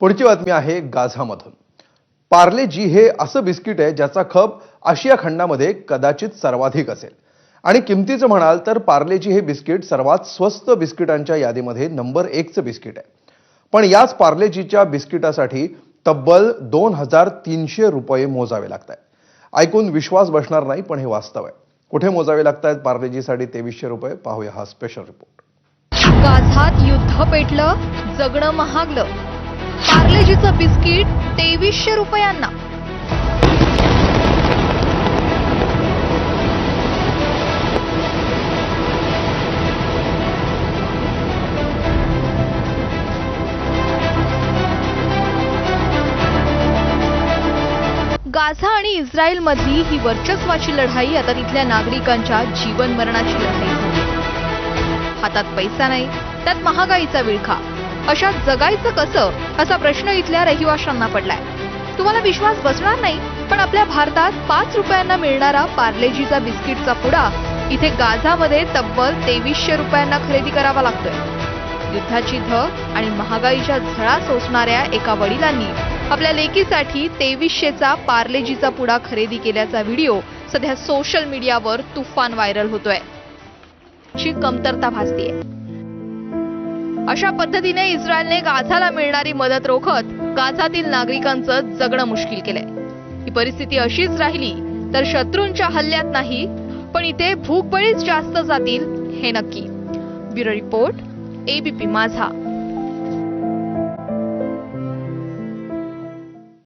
पुढची बातमी आहे गाझामधून. पार्ले जी हे असं बिस्किट आहे ज्याचा खप आशिया खंडामध्ये कदाचित सर्वाधिक असेल. आणि किमतीचं म्हणाल तर पार्लेजी हे बिस्किट सर्वात स्वस्त बिस्किटांच्या यादीमध्ये नंबर एकचं बिस्किट आहे. पण याच पार्लेजीच्या बिस्किटासाठी तब्बल दोन हजार तीनशे रुपये मोजावे लागत आहेत ऐकून विश्वास बसणार नाही पण हे वास्तव आहे. कुठे मोजावे लागत आहेत पार्लेजीसाठी तेवीसशे रुपये? पाहूया हा स्पेशल रिपोर्ट गाझात युद्ध पेटलं जगणं महागलं. पार्लेजीचं बिस्किट तेवीसशे रुपयांना. गाझा आणि इस्रायल मधली ही वर्चस्वाची लढाई आता तिथल्या नागरिकांच्या जीवन मरणाची लढाई. हातात पैसा नाही त्यात महागाईचा विळखा. अशा जगायचं कसं असा प्रश्न इथल्या रहिवाशांना पडलाय. तुम्हाला विश्वास बसणार नाही पण आपल्या भारतात पाच रुपयांना मिळणारा पार्लेजीचा बिस्किटचा पुडा इथे गाझामध्ये तब्बल तेवीसशे रुपयांना खरेदी करावा लागतोय. युद्धाची धग आणि महागाईच्या झळा सोसणाऱ्या एका वडिलांनी आपल्या लेकीसाठी तेवीसशेचा पार्लेजीचा पुडा खरेदी केल्याचा व्हिडिओ सध्या सोशल मीडियावर तुफान व्हायरल होतोय. ची कमतरता भासतीये. अशा पद्धतीने इस्रायलने गाझाला मिळणारी मदत रोखत गाझातील नागरिकांचं जगणं मुश्किल केलंय. ही परिस्थिती अशीच राहिली तर शत्रूंच्या हल्ल्यात नाही पण इथे भूकबळीच जास्त जातील हे नक्की. ब्युरो रिपोर्ट एबीपी माझा.